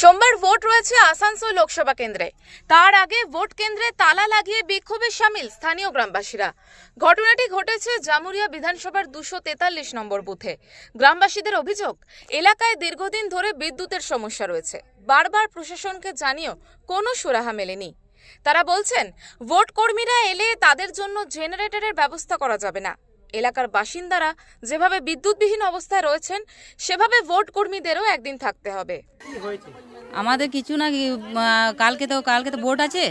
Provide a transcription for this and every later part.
সোমবার ভোট রয়েছে আসানসোল লোকসভা কেন্দ্রে। তার আগে ভোট কেন্দ্রে তালা লাগিয়ে বিক্ষোভে সামিল স্থানীয় গ্রামবাসীরা। ঘটনাটি ঘটেছে জামুরিয়া বিধানসভার দুশো তেতাল্লিশ নম্বর বুথে। গ্রামবাসীদের অভিযোগ, এলাকায় দীর্ঘদিন ধরে বিদ্যুতের সমস্যা রয়েছে। বারবার প্রশাসনকে জানিয়েও কোনো সুরাহা মেলেনি। তারা বলছেন ভোট কর্মীরা এলে তাদের জন্য জেনারেটরের ব্যবস্থা করা যাবে না। এলাকার বাসিন্দারা যেভাবে বিদ্যুৎবিহীন অবস্থায় রয়েছেন সেভাবে ভোট কর্মীদেরও একদিন থাকতে হবে। আমাদের কিছু না কি, কালকে তো কালকে তো ভোট আছে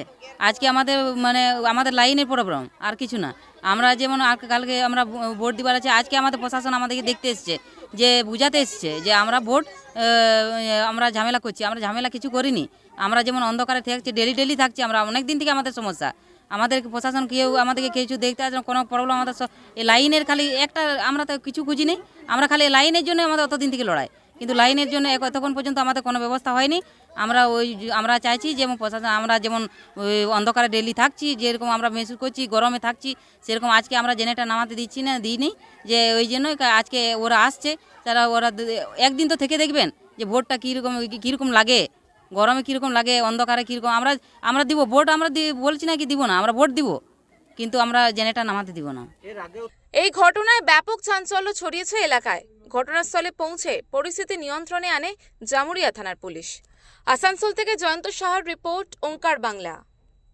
আজকে আমাদের মানে আমাদের লাইনের প্রবলেম আর কিছু না। আমরা যেমন আর কালকে আমরা ভোট দিবার আছে আজকে আমাদের প্রশাসন আমাদেরকে দেখতে এসছে যে বুঝাতে এসছে যে আমরা ভোট আমরা ঝামেলা করছি আমরা ঝামেলা কিছু করিনি। আমরা যেমন অন্ধকারে থাকছি ডেলি ডেলি থাকছি আমরা অনেক দিন থেকে আমাদের সমস্যা। আমাদের প্রশাসন কেউ আমাদেরকে কিছু দেখতে আসে না, কোনো প্রবলেম আমাদের এই লাইনের খালি একটা আমরা তো কিছু খুঁজি নেই। আমরা খালি লাইনের জন্য আমাদের অতদিন থেকে লড়াই। কিন্তু লাইনের জন্য এতক্ষণ পর্যন্ত আমাদের কোনো ব্যবস্থা হয়নি। আমরা ওই আমরা চাইছি যেমন প্রশাসন আমরা যেমন অন্ধকারে ডেলি থাকছি যেরকম আমরা মেসুর করছি গরমে থাকছি সেরকম আজকে আমরা জেনেটা নামাতে দিচ্ছি না দিইনি। যে ওই জন্যই আজকে ওরা আসছে তারা ওরা একদিন তো থেকে দেখবেন যে ভোটটা কীরকম কীরকম লাগে। গরমে কীরকম লাগে অন্ধকারে কীরকম আমরা আমরা দিব ভোট আমরা দি- বলছি না কি দিব না আমরা ভোট দিব কিন্তু আমরা জেনেটা নামাতে দিব না। এই ঘটনায় ব্যাপক চাঞ্চল্য ছড়িয়েছে এলাকায়। ঘটনাস্থলে পৌঁছে পরিস্থিতি নিয়ন্ত্রণে আনে জামুরিয়া থানার পুলিশ। আসানসোল থেকে জয়ন্ত সাহার রিপোর্ট ওঙ্কার বাংলা।